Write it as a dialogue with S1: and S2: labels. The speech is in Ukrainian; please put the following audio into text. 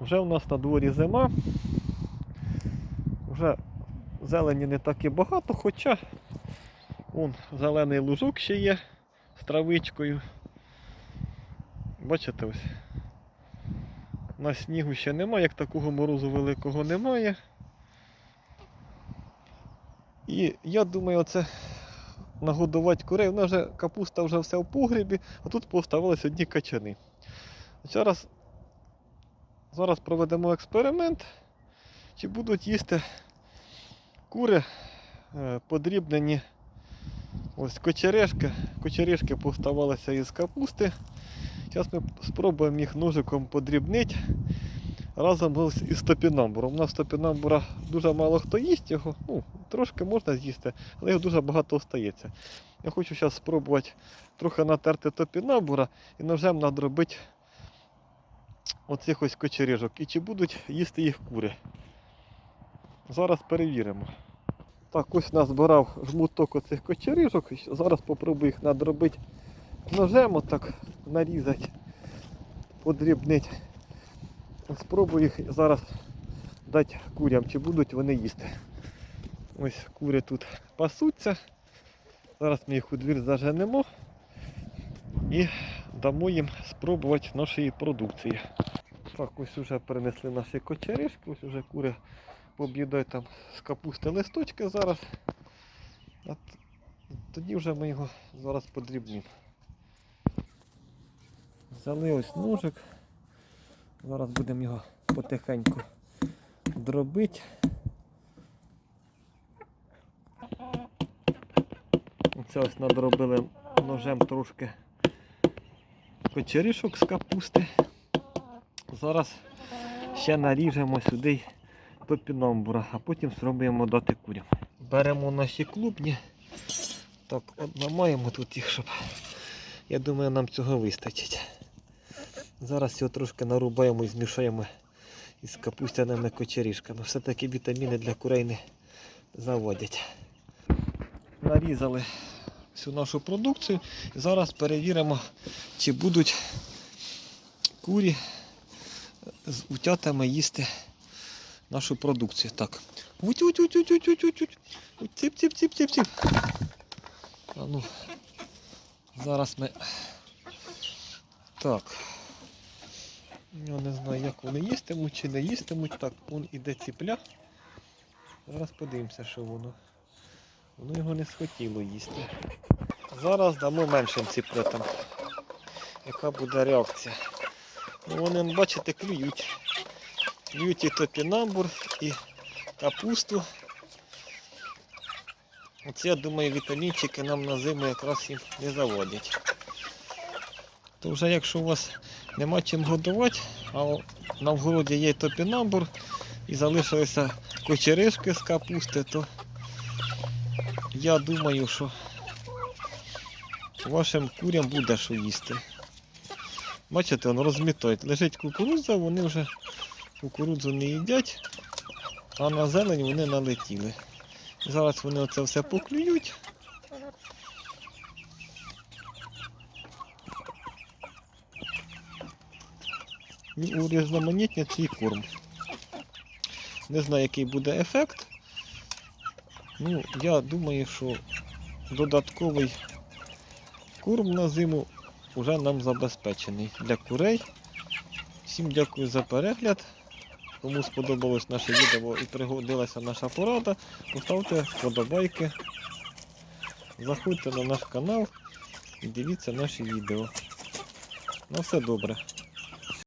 S1: Вже у нас на дворі зима. Вже зелені не так і багато, хоча вон зелений лужок ще є з травичкою. Бачите ось. На снігу ще немає, як такого морозу великого немає. І я думаю, оце нагодувати курей. Вона вже капуста вже все в погрібі, а тут поставились одні качани. Зараз, зараз проведемо експеримент, чи будуть їсти кури е, подрібнені ось кочережки. Кочережки поставалися із капусти. Зараз ми спробуємо їх ножиком подрібнити разом із топінамбуром. У нас топінамбура дуже мало хто їсть його. Ну, трошки можна з'їсти, але його дуже багато остається. Я хочу зараз спробувати трохи натерти топінамбура і ножем надробити оцих ось кочережок. І чи будуть їсти їх кури. Зараз перевіримо. Так, ось назбирав жмуток оцих кочережок. Зараз попробую їх надробити ножем, отак нарізати, подрібнити. Спробую їх зараз дати курям, чи будуть вони їсти. Ось кури тут пасуться. Зараз ми їх у двір заженемо і дамо їм спробувати нашої продукції. Так, ось вже принесли наші кочеришки, ось вже кури пооб'їдають там з капусти листочки зараз. А тоді вже ми його зараз подрібнимо. Взяли ось ножик. Зараз будемо його потихеньку дробити. Оце ось надробили ножем трошки кочерішок з капусти. Зараз ще наріжемо сюди топінамбура, а потім спробуємо дати курям. Беремо наші клубні. Так, от намаємо тут їх, щоб. Я думаю, нам цього вистачить. Зараз його трошки нарубаємо і змішаємо із капустяними кочерішками. Все-таки вітаміни для курей не заводять. Нарізали всю нашу продукцію і зараз перевіримо, чи будуть курі з утятами їсти нашу продукцію. Так. А ну, зараз ми. Так. Я не знаю, як вони їстимуть чи не їстимуть. Так, вон іде ціпля. Зараз подивимося, що воно. Воно його не схотіло їсти. Зараз дамо меншим ціплетам. Яка буде реакція? Ну, вони, бачите, клюють. Клюють і топінамбур, і капусту. Оце, я думаю, вітамінчики нам на зиму якраз їм не заводять. То вже якщо у вас нема чим годувати, а на вгороді є топінамбур і залишилися кочеришки з капусти, то я думаю, що вашим курям буде що їсти. Бачите, воно розмітають. Лежить кукурудза, вони вже кукурудзу не їдять, а на зелень вони налетіли. Зараз вони оце все поклюють. І урізноманітнять свій корм. Не знаю, який буде ефект. Ну, я думаю, що додатковий корм на зиму вже нам забезпечений для курей. Всім дякую за перегляд. Кому сподобалось наше відео і пригодилася наша порада, поставте вподобайки. Заходьте на наш канал і дивіться наші відео. На все добре.